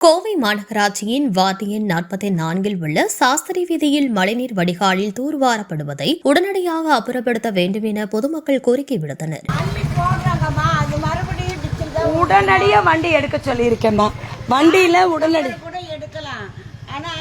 கோவை மாநகராட்சியின் வார்டு எண் நாற்பத்தி நான்கில் உள்ள சாஸ்திரி வீதியில் மழைநீர் வடிகாலில் தூர்வாரப்படுவதை உடனடியாக அப்புறப்படுத்த வேண்டும் என பொதுமக்கள் கோரிக்கை விடுத்தனர். உடனடியா வண்டி எடுக்க சொல்லியிருக்கேம்மா. வண்டியில உடனடி. கூட எடுக்கலாம். ஆனா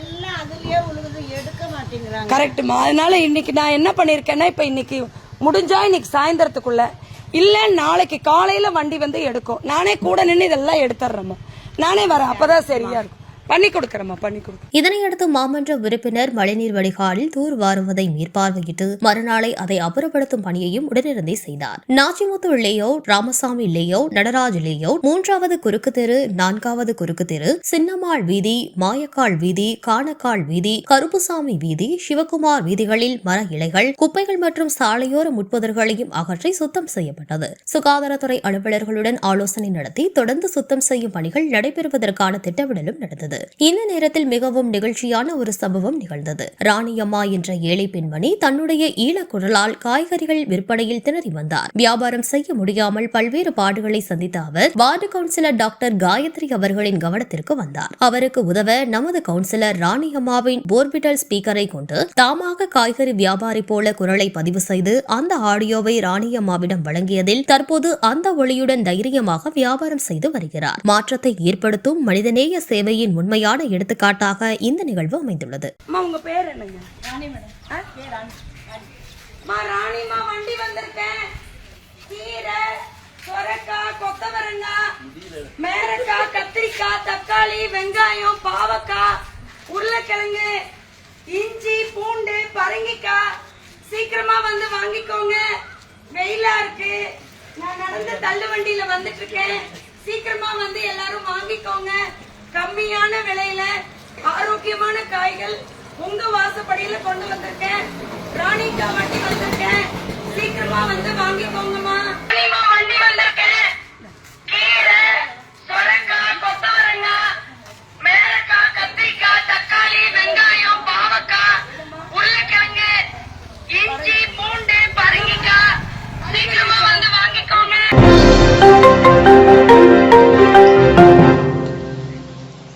எல்லாம் அதுலயே உழுகுது. எடுக்க மாட்டேங்கிறாங்க. கரெக்டுமா அதனால இன்னைக்கு நான் என்ன பண்ணிருக்கேன்னா இப்ப இன்னைக்கு முடிஞ்சா இன்னைக்கு சாயந்தரத்துக்குள்ள இல்ல நாளைக்கு காலையில வண்டி வந்து எடுக்கும். நானே கூட நின்று இதெல்லாம் எடுத்துறேம்மா நானே வரேன். அப்பதான் சரியா இருக்கும். பண்ணி கொடுக்கறமா பண்ணி கொடுக்க இதனையடுத்து மாமன்ற உறுப்பினர் மழைநீர் வடிகாலில் தூர் வாருவதை மேற்பார்வையிட்டு மறுநாளை அதை அப்புறப்படுத்தும் பணியையும் உடனிருந்தே செய்தார். நாச்சிமுத்து லேயோ ராமசாமி லேயோ நடராஜ் லேயோ மூன்றாவது குறுக்கு தெரு நான்காவது குறுக்கு தெரு சின்னம்மாள் வீதி மாயக்கால் வீதி காணக்கால் வீதி கருப்புசாமி வீதி சிவகுமார் வீதிகளில் மர இலைகள் குப்பைகள் மற்றும் சாலையோர முட்புதர்களையும் அகற்றி சுத்தம் செய்யப்பட்டது. சுகாதாரத்துறை அலுவலர்களுடன் ஆலோசனை நடத்தி தொடர்ந்து சுத்தம் செய்யும் பணிகள் நடைபெறுவதற்கான திட்டமிடலும் நடந்தது. இந்த நேரத்தில் மிகவும் நிகழ்ச்சியான ஒரு சம்பவம் நிகழ்ந்தது. ராணியம்மா என்ற ஏழை பெண்மணி தன்னுடைய ஈழக்குரலால் காய்கறிகள் விற்பனையில் திணறி வந்தார். வியாபாரம் செய்ய முடியாமல் பல்வேறு பாடுகளை சந்தித்த அவர் வார்டு கவுன்சிலர் டாக்டர் காயத்ரி அவர்களின் கவனத்திற்கு வந்தார். அவருக்கு உதவ நமது கவுன்சிலர் ராணியம்மாவின் போர்பிட்டல் ஸ்பீக்கரை கொண்டு தாமாக காய்கறி வியாபாரி போல குரலை பதிவு செய்து அந்த ஆடியோவை ராணியம்மாவிடம் வழங்கியதில் தற்போது அந்த ஒளியுடன் தைரியமாக வியாபாரம் செய்து வருகிறார். மாற்றத்தை ஏற்படுத்தும் மனிதநேய சேவையின் உண்மையான எடுத்துக்காட்டாக இந்த நிகழ்வு அமைந்துள்ளது. அம்மா உங்க பேர் என்னங்க? ராணி மேடம். மா ராணிமா வண்டி வந்திருக்கேன். கீரை சொரக்காய் கொத்தவரங்காய் மேரக்காய் கத்திரிக்காய் தக்காளி வெங்காயம் பாவக்காய் உருளைக்கிழங்கு இஞ்சி பூண்டு பரங்கிக்காய். சீக்கிரமா வந்து வாங்கிக்கோங்க. வெயிலா இருக்கு. நான் நடந்து தள்ளு வண்டியில வந்துட்டு இருக்கேன். சீக்கிரமா வந்து எல்லாரும் வாங்கிக்கோங்க. கம்மியான விலையில ஆரோக்கியமான காய்கள் உங்க வாசப்படியில கொண்டு வந்திருக்கேன். ராணிக்கா வண்டி